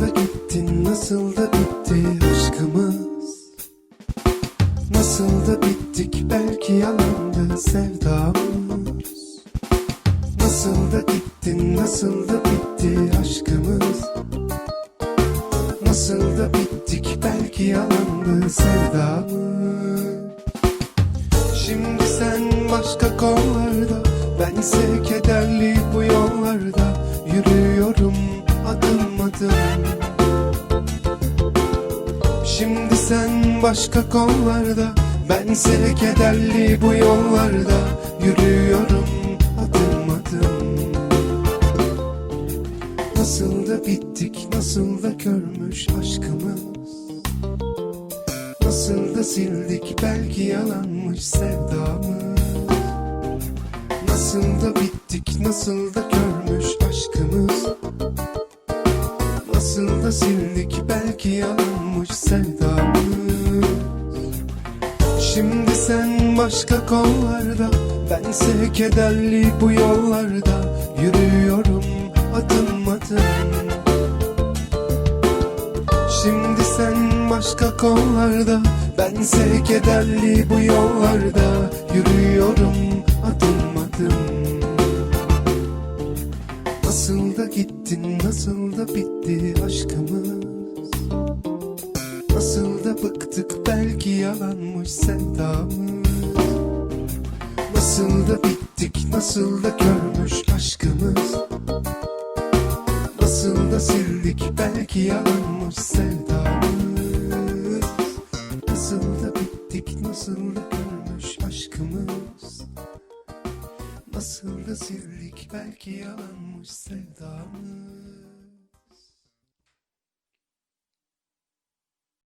da gittin nasıl da bitti aşkımız? Nasıl da bittik belki yalandı sevdamız. Nasıl da gittin nasıl da bitti aşkımız? Nasıl da bittik belki yalandı sevdamız? Şimdi sen başka kollarda Bense kederli bu yollarda Yürüyorum adım adım Şimdi sen başka kollarda Bense kederli bu yollarda Yürüyorum adım adım. Nasıl da bittik nasıl da körmüş aşkımız. Nasıl da sildik belki yalanmış sevdamız. Nasıl da bittik nasıl da körmüş Nasıl da sildik belki yalanmış sevdamız. Şimdi sen başka kollarda Bense kederli bu yollarda Yürüyorum adım adım. Şimdi sen başka kollarda Bense kederli bu yollarda Yürüyorum Nasıl da gittin nasıl da bitti aşkımız. Nasıl da bıktık belki yalanmış sevdamız. Nasıl da bittik nasıl da körmüş aşkımız. Nasıl da sildik belki yalanmış sevdamız. Nasıl da bittik nasıl da görmüş aşkımız Nasıl da sildik belki yalanmış sevdamız